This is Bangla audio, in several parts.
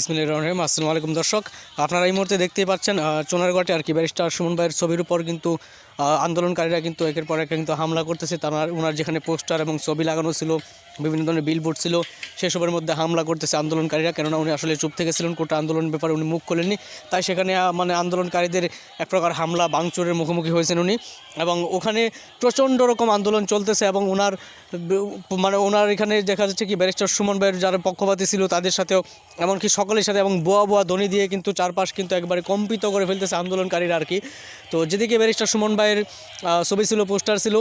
ইসমিল রহিম। আসসালামু আলাইকুম দর্শক আপনারা এই মুহূর্তে দেখতেই পাচ্ছেন আহ, চুনারগড়ে আর কি ব্যারিস্টার সুমন ভাইয়ের ছবির উপর কিন্তু আন্দোলনকারীরা কিন্তু একের পর এক কিন্তু হামলা করতেছে। তার ওনার যেখানে পোস্টার এবং ছবি লাগানো ছিল বিভিন্ন ধরনের বিলবোর্ড ছিল সেসবের মধ্যে হামলা করতেছে আন্দোলনকারীরা। কেননা উনি আসলে চুপ থেকে ছিলেন কোটা আন্দোলন ব্যাপারে উনি মুখ খোলেননি। তাই সেখানে মানে আন্দোলনকারীদের এক প্রকার হামলা বাংচুরের মুখোমুখি হয়েছেন উনি। এবং ওখানে প্রচণ্ড রকম আন্দোলন চলতেছে এবং ওনার মানে ওনার এখানে দেখা যাচ্ছে কি ব্যারিস্টার সুমন ভাইয়ের যারা পক্ষপাতী ছিল, তাদের সাথেও এমনকি সকলের সাথে এবং বোয়া বোয়া ধ্বনি দিয়ে কিন্তু চারপাশ কিন্তু একবারে কম্পিত করে ফেলতেছে আন্দোলনকারীরা আর কি। তো যেদিকে ব্যারিস্টার সুমন ভাইয়ের ছবি ছিল, পোস্টার ছিল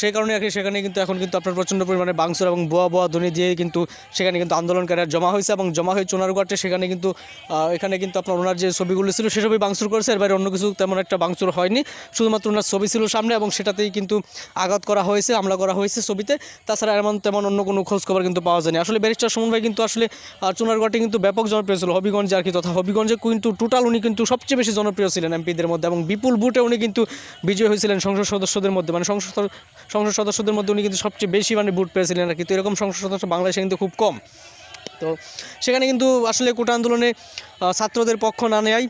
সেই কারণে আর কি সেখানে কিন্তু এখন কিন্তু আপনার প্রচণ্ড পরিমাণে বাংসুর এবং বোয়া বোয়া ধ্বনি দিয়ে কিন্তু সেখানে কিন্তু আন্দোলনকারীরা জমা হয়েছে এবং জমা হয়ে চুনারগড়ে সেখানে কিন্তু এখানে কিন্তু আপনার ওনার যে ছবিগুলো ছিল সেসবই বাংসুর করেছে। এর বাইরে অন্য কিছু তেমন একটা বাংসুর হয়নি। শুধুমাত্র ওনার ছবি ছিল সামনে এবং সেটাতেই কিন্তু আঘাত করা হয়েছে, হামলা করা হয়েছে ছবিতে তাছাড়া এমন তেমন অন্য কোনো খোঁজ খবর কিন্তু পাওয়া যায়নি। আসলে ব্যারিস্টার সুমন ভাই কিন্তু আসলে আহ, চুনারগড়ে কিন্তু ব্যাপক জনপ্রিয় ছিল হবিগঞ্জে আর কি তথা হবিগঞ্জে কিন্তু টোটাল উনি কিন্তু সবচেয়ে বেশি জনপ্রিয় ছিলেন এমপিদের মধ্যে এবং বিপুল বুটে উনি কিন্তু বিজয় হয়েছিলেন সংসদ সদস্যদের মধ্যে। মানে সংসদ সংসদ সদস্যদের মধ্যে উনি কিন্তু সবচেয়ে বেশি মানে বুট পেয়েছিলেন আর কি। তো এরকম সংসদ সদস্য বাংলাদেশে কিন্তু খুব কম। তো সেখানে কিন্তু আসলে কোটা আন্দোলনে ছাত্রদের পক্ষ না নেয়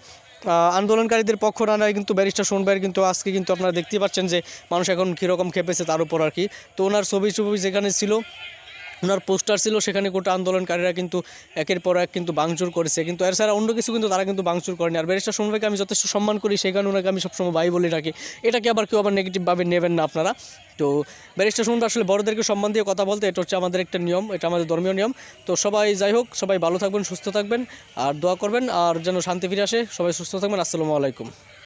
আন্দোলনকারীদের পক্ষ না কিন্তু ব্যারিস্টার সোনবাইয়ের কিন্তু আজকে কিন্তু আপনারা দেখতে পাচ্ছেন যে মানুষ এখন কীরকম খেপেছে তার উপর আর কি। তো ওনার ছবি ছবি যেখানে ছিল ওনার পোস্টার ছিল, সেখানে গোটা আন্দোলনকারীরা কিন্তু একের পর এক কিন্তু বাংচুর করেছে। কিন্তু এর ছাড়া অন্য কিছু কিন্তু তারা কিন্তু বাংচুর করেনি। আর ব্যারিস্টার সোনভাইকে আমি যথেষ্ট সম্মান করি, সেই কারণে ওনাকে আমি সবসময় ভাই বলে রাখি। এটাকে আবার কেউ আবার নেগেটিভভাবে নেবেন না আপনারা। তো ব্যারিস্টার সোনভাই আসলে বড়দেরকে সম্মান দিয়ে কথা বলতে, এটা হচ্ছে আমাদের একটা নিয়ম, এটা আমাদের ধর্মীয় নিয়ম। তো সবাই যাই হোক, সবাই ভালো থাকবেন, সুস্থ থাকবেন, আর দোয়া করবেন, আর যেন শান্তি ফিরে আসে, সবাই সুস্থ থাকবেন। আসসালামু আলাইকুম।